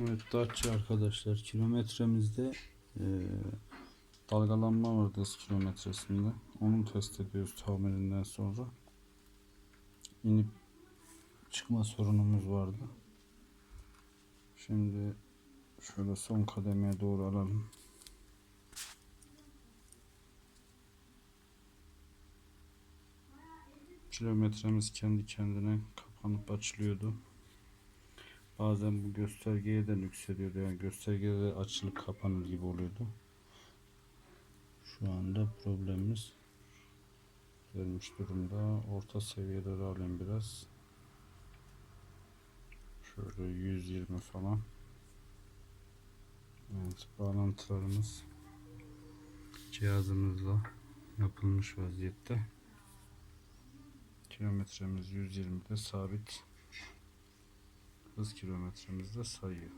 Evet Datça arkadaşlar kilometremizde e, dalgalanma vardı hız kilometresinde. Onu test ediyoruz tamirinden sonra. İnip çıkma sorunumuz vardı. Şimdi şöyle son kademeye doğru alalım. Kilometremiz kendi kendine kapanıp açılıyordu. Bazen bu göstergeye de yükseliyordu. Yani göstergede de açılıp kapanır gibi oluyordu. Şu anda problemimiz gelmiş durumda. Orta seviyede alayım biraz. Şöyle 120 falan. Evet bağlantılarımız cihazımızla yapılmış vaziyette. Kilometremiz 120'de sabit hız kilometremizde sayıyor.